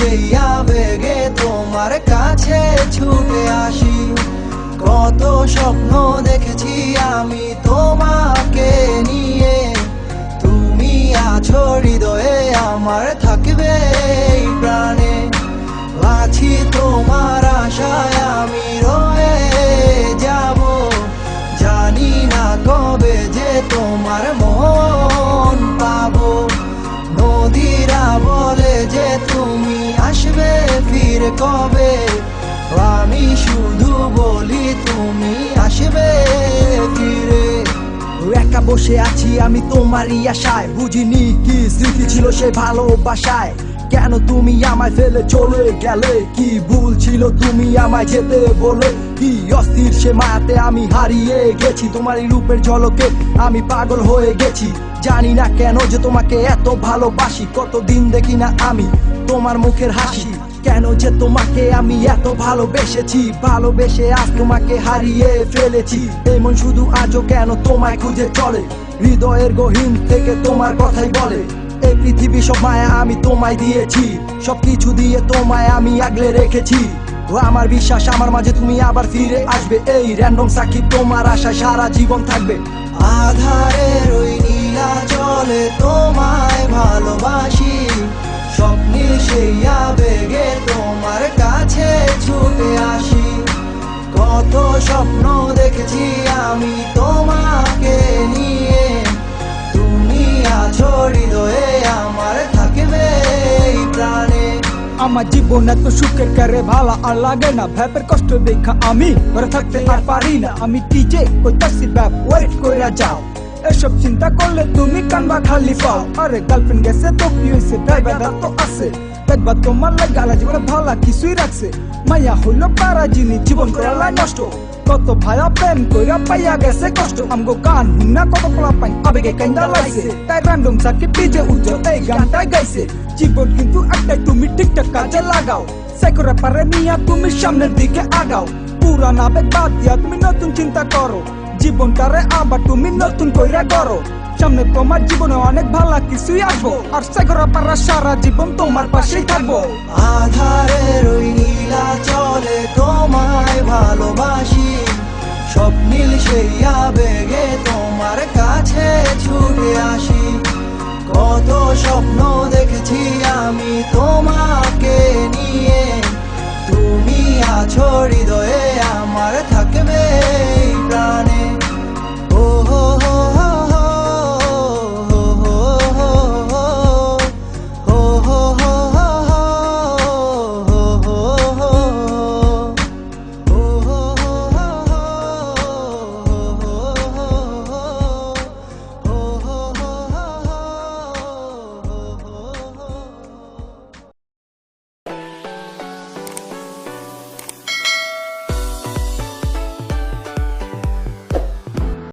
সেই আবেগে তোমার কাছে ছুটে আসি। কত স্বপ্ন দেখেছি আমি তোমাকে নিয়ে। তুমি আছো হৃদয়ে, আমার থাকবে প্রাণে। আছি তোমার আশায় আমি রয়ে যাব। জানি না কবে যে তোমার মন কবে? আমি শুধু বলি, তুমি আসবে একা বসে আছি আমি তোমারই আশায়। বুঝিনি কি স্মৃতি ছিল সে ভালোবাসায়। কেন তুমি আমায় ফেলে চলে গেলে? কি ভুল ছিল তুমি আমায় যেতে বলে? কি অস্থির সে মায়াতে আমি হারিয়ে গেছি। তোমার রূপের ঝলকে আমি পাগল হয়ে গেছি। জানি না কেন যে তোমাকে এত ভালোবাসি। কতদিন দেখি না আমি তোমার মুখের হাসি। কেন যে তোমাকে আমি এত ভালোবেসেছি? ভালোবেসে আজ তোমাকে হারিয়ে ফেলেছি। এমন শুধু আজও কেন তোমায় খুঁজে চলে? হৃদয়ের গহীন থেকে তোমার কথাই বলে। এই পৃথিবী সব মায়া আমি তোমায় দিয়েছি। সবকিছু দিয়ে তোমায় আমি আগলে রেখেছি। আমার বিশ্বাস, আমার মাঝে তুমি আবার ফিরে আসবে। এই র্যান্ডম সাকিব তোমার আশা সারা জীবন থাকবে। আধারের ওই নীলা জলে তোমায় ভালোবাসি। স্বপ্নীল সেই আমার জীবন এত সুখের করে ভালো আর লাগে না। ভ্যাপের কষ্ট দেখা আমি ঘরে থাকতে আর পারি না। আমি কি যে ব্যাপ ওয়েট কইরা যাও। এসব চিন্তা করলে তুমি কানবা খালি পাও। আরে গার্লফ্রেন্ড গেছে তো কি হয়েছে ড্রাইভার তো আছে। দেখবা তোমার লাগালা জীবনে ভালো কিছুই রাখছে। মাইয়া হইল পারা জিনিস জীবন করালা নষ্ট। কত ভায়া প্রেম কইরা পাইয়া গেছে কষ্ট। আমগো গান হুন্না কত পোলা পাই আবেগে কাইন্দা লাইছে তাই র্যান্ডম সাকি পিজে উজ্জ্বল এই গানটা গাইছে। জীবন কিন্তু একটাই তুমি ঠিকঠাক কাজে লাগাও। সেকরে পারে নিয়া তুমি সামনের দিকে আগাও। পুরান আবেগ বাদ দিয়া তুমি নতুন চিন্তা করো। জীবনটারে আবার তুমি নতুন কইরা করো সামনে তোমার জীবনে অনেক ভালো কিছুই আসব। আর সেকরে পারা সারা জীবন তোমার পাশেই থাকব। আধারে ওই নীলা চলে তোমায় ভালোবাসি। সেই আবেগে তোমার কাছে ছুটে আসি। কত স্বপ্ন দেখেছি আমি।